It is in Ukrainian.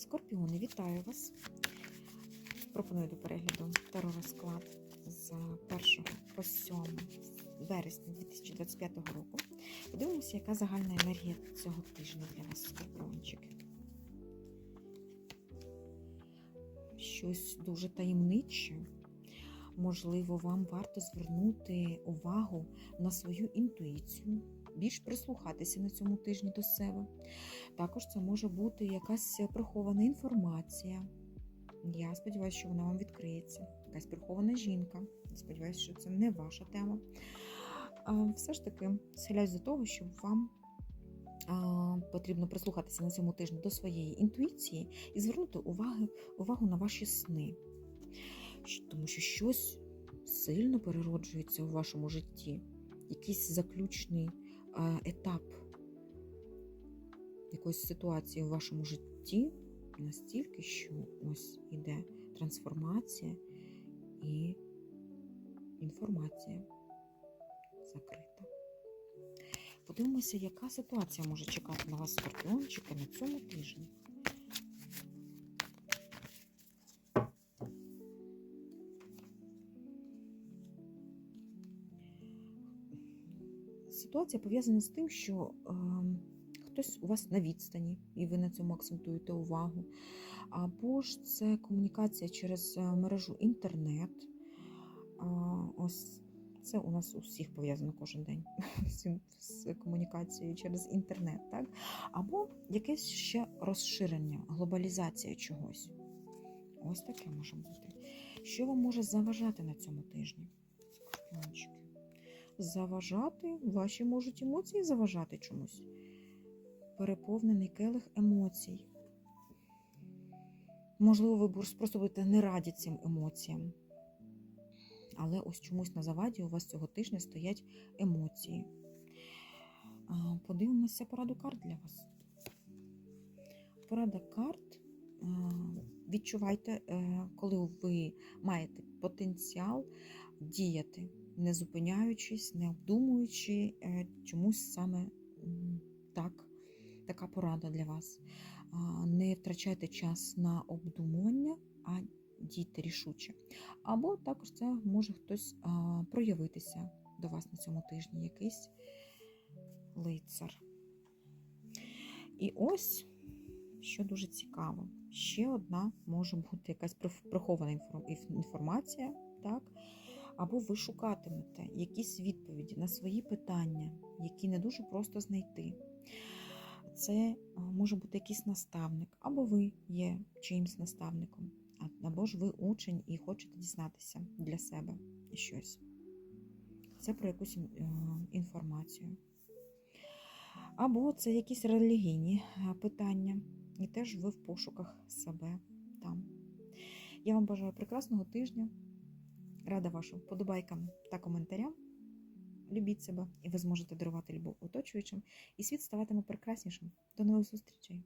Скорпіони, вітаю вас! Пропоную до перегляду таро розклад з 1 по 7 вересня 2025 року. Подивимося, яка загальна енергія цього тижня для вас, скорпіончики. Щось дуже таємниче. Можливо, вам варто звернути увагу на свою інтуїцію, більш прислухатися на цьому тижні до себе. Також це може бути якась прихована інформація. Я сподіваюся, що вона вам відкриється. Якась прихована жінка. Сподіваюся, що це не ваша тема. Все ж таки, схиляюсь до того, що вам потрібно прислухатися на цьому тижні до своєї інтуїції і звернути увагу, увагу на ваші сни. Тому що щось сильно перероджується у вашому житті, якийсь заключний етап якоїсь ситуації в вашому житті настільки, що ось іде трансформація і інформація закрита. Подивимося, яка ситуація може чекати на вас, скорпіончики, на цьому тижні. Ситуація пов'язана з тим, що ем, хтось у вас на відстані, і ви на цьому акцентуєте увагу. Або ж це комунікація через е, мережу інтернет. А, Ось це у нас у всіх пов'язано кожен день з комунікацією через інтернет, так? Або якесь ще розширення, глобалізація чогось. Ось таке може бути. Що вам може заважати на цьому тижні? Скорпіончики? Заважати, ваші можуть емоції заважати чомусь переповнений келих емоцій. Можливо, ви просто будете не раді цим емоціям. Але ось чомусь на заваді у вас цього тижня стоять емоції. Подивимося пораду карт для вас. Порада карт. Відчувайте, е, коли ви маєте потенціал діяти, не зупиняючись, не обдумуючи е, чомусь саме так така порада для вас. Не втрачайте час на обдумування, а дійте рішуче. Або також це може хтось проявитися до вас на цьому тижні, якийсь лицар. І ось, що дуже цікаво, ще одна може бути якась прихована інформація, так? Або ви шукатимете якісь відповіді на свої питання, які не дуже просто знайти це може бути якийсь наставник, або ви є чиїмсь наставником, або ж ви учень і хочете дізнатися для себе щось. Це про якусь е, інформацію. Або це якісь релігійні е, питання, і теж ви в пошуках себе там. Я вам бажаю прекрасного тижня. Рада вашим вподобайкам та коментарям. Любіть себе, і ви зможете дарувати любов оточуючим, і світ ставатиме прекраснішим. До нових зустрічей!